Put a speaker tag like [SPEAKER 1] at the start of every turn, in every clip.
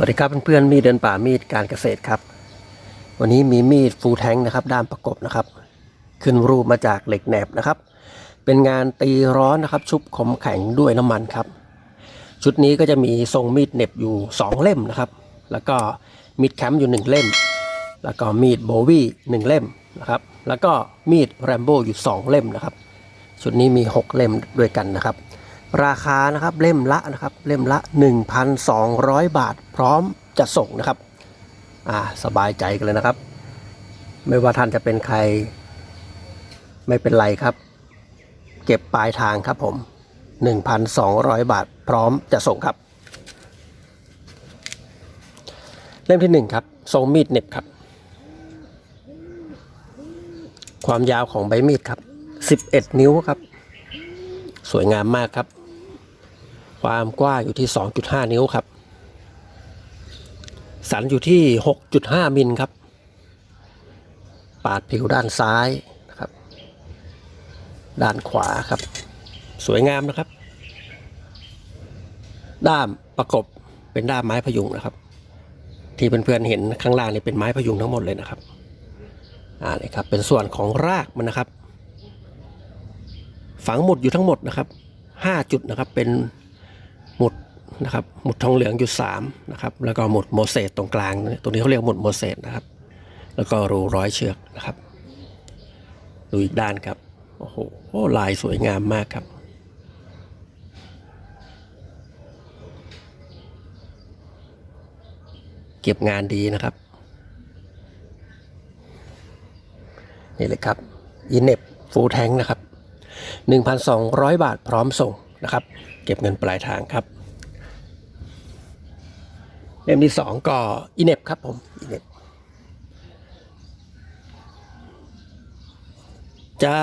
[SPEAKER 1] สวัสดีครับเพื่อนๆมีดเดินป่ามีดการเกษตรครับ วันนี้มีมีดฟูลแทงนะครับ ด้ามประกบนะครับ ขึ้นรูปมาจากเหล็กแหนบนะครับ เป็นงานตีร้อนนะครับ ชุบขมแข็งด้วยน้ำมันครับ ชุดนี้ก็จะมีทรงมีดเหน็บอยู่ 2 เล่มนะครับ แล้วก็มีดแคมป์อยู่ 1 เล่ม แล้วก็มีดโบวี่หนึ่งเล่มนะครับ แล้วก็มีดแรมโบ้อยู่ 2 เล่มนะครับ ชุดนี้มี 6 เล่มด้วยกันนะครับ ราคานะครับเล่มละนะครับเล่มละ 1,200 บาท พร้อมจะส่งนะครับอ่าสบายใจกันเลยนะครับ ไม่ว่าท่านจะเป็นใคร ไม่เป็นไรครับ เก็บปลายทางครับผม 1,200 บาท พร้อมจะส่งครับ เล่มที่ 1 ครับทรงมีดเน็บครับ ความยาวของใบมีดครับ 11 นิ้วครับสวยงามมากครับ ความกว้างอยู่ที่ 2.5 นิ้วครับ สันอยู่ที่ 6.5 มิลครับ ปาดผิวด้านซ้ายนะครับ ด้านขวาครับ สวยงามนะครับ ด้ามประกบเป็นด้ามไม้พยุงนะครับ ที่เพื่อนๆเห็นข้างล่างนี่เป็นไม้พยุงทั้งหมดเลยนะครับอ่านี่ครับเป็นส่วนของรากมันนะครับ ฝังหมดอยู่ทั้งหมดนะครับ5จุดนะครับเป็น หมุดนะครับหมุดทองเหลืองอยู่3นะครับแล้วก็หมุดโมเสสตรงกลางตรงนี้เขาเรียกหมุดโมเสสนะครับ แล้วก็รูร้อยเชือกนะครับ ดูอีกด้านครับโอ้โหลายสวยงามมากครับ เก็บงานดีนะครับ นี่เลยครับอินเน็บฟูลแทงนะครับ 1,200 บาทพร้อมส่ง นะครับ เก็บเงินปลายทางครับเล่มที่2ก็อินเน็บครับผมอินเน็บจะ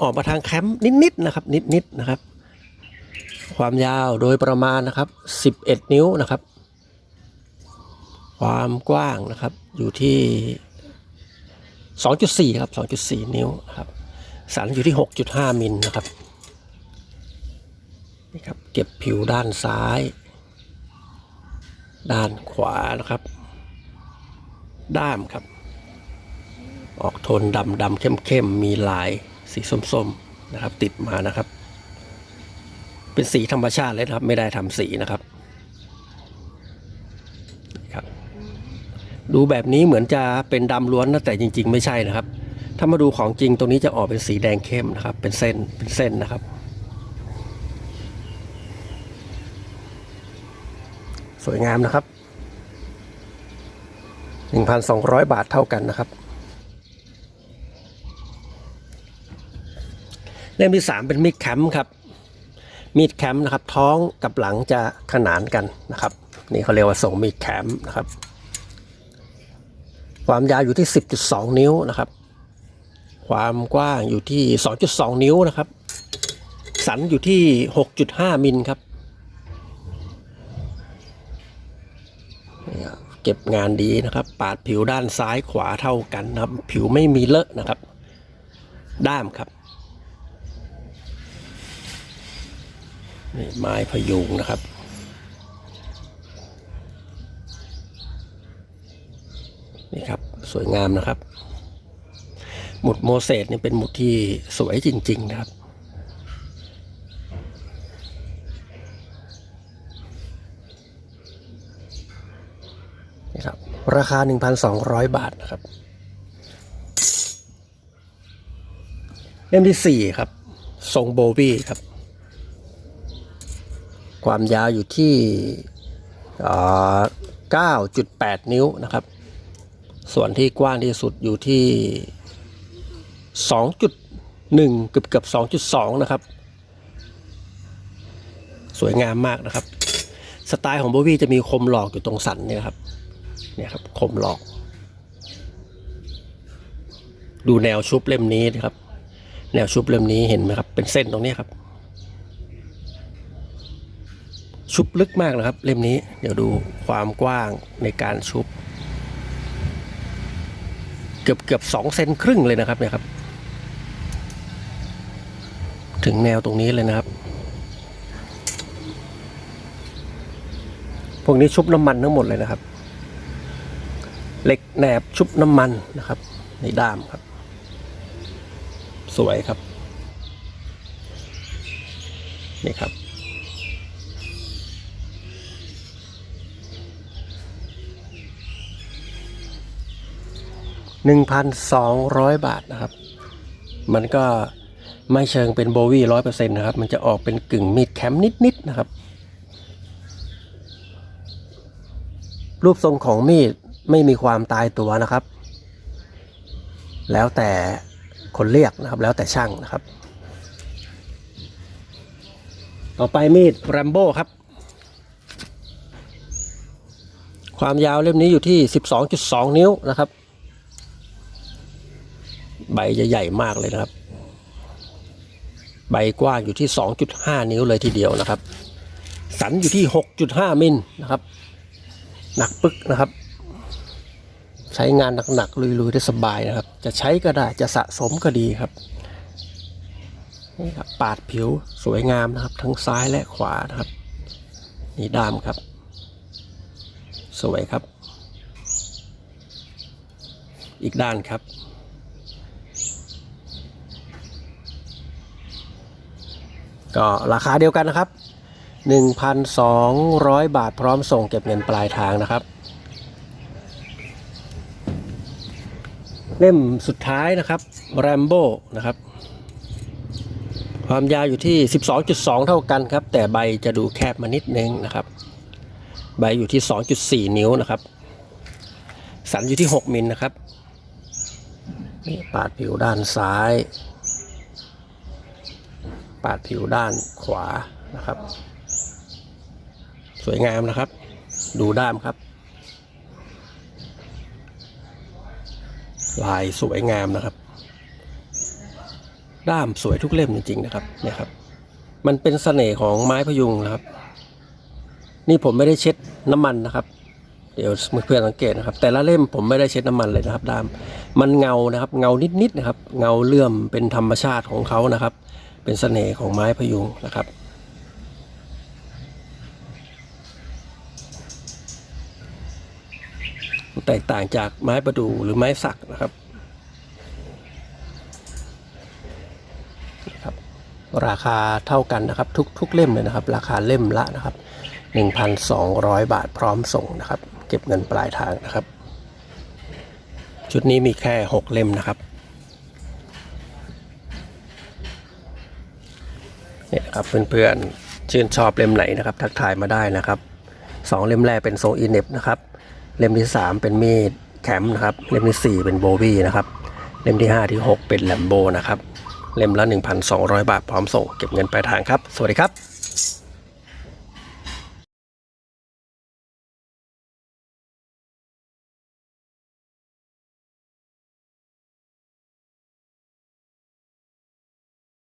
[SPEAKER 1] ออกมาทางแคมป์นิดๆนะครับ นิดๆนะครับ ความยาวโดยประมาณนะครับ 11 นิ้วนะครับ ความกว้างนะครับอยู่ที่ 2.4 ครับ 2.4 นิ้วครับสันอยู่ที่ 6.5 มิลนะครับ นี่ครับ เก็บผิวด้านซ้าย ด้านขวานะครับ ด้ามครับ ออกโทนดำดำเข้มเข้มมีลายสีส้มๆนะครับ ติดมานะครับ เป็นสีธรรมชาติเลยนะครับ ไม่ได้ทำสีนะครับครับ ดูแบบนี้เหมือนจะเป็นดำล้วนนะแต่จริง ๆ ไม่ใช่นะครับ ถ้ามาดูของจริงตรงนี้จะออกเป็นสีแดงเข้มนะครับ เป็นเส้นเป็นเส้นนะครับ สวยงามนะครับ 1,200 บาทเท่ากันนะครับ เล่มที่ 3 เป็นมีดแคมป์ครับ มีดแคมป์นะครับ ท้องกับหลังจะขนานกันนะครับ นี่เขาเรียกว่าส่งมีดแคมป์นะครับ ความยาวอยู่ที่ 10.2 นิ้วนะครับ ความกว้างอยู่ที่ 2.2 นิ้วนะครับ สันอยู่ที่ 6.5 มิลครับ เนี่ยเก็บงานดีนะครับ ปาดผิวด้านซ้ายขวาเท่ากันนะครับ ผิวไม่มีเลอะนะครับ ด้ามครับนี่ไม้พยุงนะครับนี่ครับสวยงามนะครับ หมุดโมเสสเนี่ยเป็นหมุดที่สวยจริง ๆ นะครับ นี่ครับราคา 1,200 บาทนะครับเล่มที่ 4 ครับทรงโบวี่ครับ ความยาวอยู่ที่อ่า9.8 นิ้วนะครับ ส่วนที่กว้างที่สุดอยู่ที่ 2.1 เกือบเกือบ2.2 นะครับ สวยงามมากนะครับ สไตล์ของโบวี่จะมีคมหลอกอยู่ตรงสันเนี่ยครับ เนี่ยครับคมหลอก ดูแนวชุบเล่มนี้นะครับ แนวชุบเล่มนี้เห็นไหมครับ เป็นเส้นตรงนี้ครับ ชุบลึกมากนะครับ เล่มนี้ เดี๋ยวดูความกว้างในการชุบ เกือบเกือบสองเซนครึ่งเลยนะครับเนี่ยครับ ถึงแนวตรงนี้เลยนะครับพวกนี้ชุบน้ำมันทั้งหมดเลยนะครับ เหล็กแหนบชุบน้ำมันนะครับ ในด้ามครับ สวยครับ นี่ครับหนึ่งพันสองร้อยบาทนะครับ มันก็ไม่เชิงเป็นโบวี่ร้อยเปอร์เซ็นต์นะครับ มันจะออกเป็นกึ่งมีดแคมนิดๆนะครับ รูปทรงของมีด ไม่มีความตายตัวนะครับ แล้วแต่คนเรียกนะครับ แล้วแต่ช่างนะครับ ต่อไปมีดแรมโบ้ครับ ความยาวเล่มนี้อยู่ที่ 12.2 นิ้วนะครับ ใบจะใหญ่มากเลยนะครับ ใบกว้างอยู่ที่ 2.5 นิ้วเลยทีเดียวนะครับ สันอยู่ที่ 6.5 มิลนะครับ หนักปึกนะครับ ใช้งานหนักๆลุยๆได้สบายนะครับ จะใช้ก็ได้จะสะสมก็ดีครับนี่ครับปาดผิวสวยงามนะครับ ทั้งซ้ายและขวานะครับนี่ด้ามครับ สวยครับ อีกด้านครับก็ราคาเดียวกันนะครับ 1,200 บาทพร้อมส่งเก็บเงินปลายทางนะครับ เล่มสุดท้ายนะครับ Rambo นะครับ ความยาวอยู่ที่ 12.2 เท่ากันครับ แต่ใบจะดูแคบมานิดนึงนะครับ ใบอยู่ที่ 2.4 นิ้วนะครับ สันอยู่ที่ 6 มิลนะครับนี่ปาดผิวด้านซ้าย ปาดผิวด้านขวานะครับ สวยงามนะครับ ดูด้ามครับ ลายสวยงามนะครับ ด้ามสวยทุกเล่มจริงๆนะครับเนี่ยครับ มันเป็นเสน่ห์ของไม้พยุงนะครับ นี่ผมไม่ได้เช็ดน้ำมันนะครับ เดี๋ยวเพื่อนสังเกตนะครับ แต่ละเล่มผมไม่ได้เช็ดน้ำมันเลยนะครับด้ามมันเงานะครับ เงานิดๆนะครับ เงาเลื่อมเป็นธรรมชาติของเขานะครับ เป็นเสน่ห์ของไม้พยุงนะครับ แตกต่างจากไม้ประดู่หรือไม้สักนะครับนะครับ ราคาเท่ากันนะครับ ทุกทุกเล่มเลยนะครับ ราคาเล่มละนะครับ 1,200 บาทพร้อมส่งนะครับ เก็บเงินปลายทางนะครับ ชุดนี้มีแค่ 6 เล่มนะครับเนี่ยนะครับเพื่อนๆชื่นชอบเล่มไหนนะครับ ทักทายมาได้นะครับสองเล่มแรกเป็นทรงอีเน็บนะครับ เล่มที่ 3 เป็นมีดแคมป์นะครับ เล่มที่ 4 เป็นโบวี่นะครับ เล่มที่ 5 ที่ 6 เป็นแลมโบนะครับ เล่มละ 1,200 บาทพร้อมส่งเก็บเงินปลายทางครับ สวัสดีครับ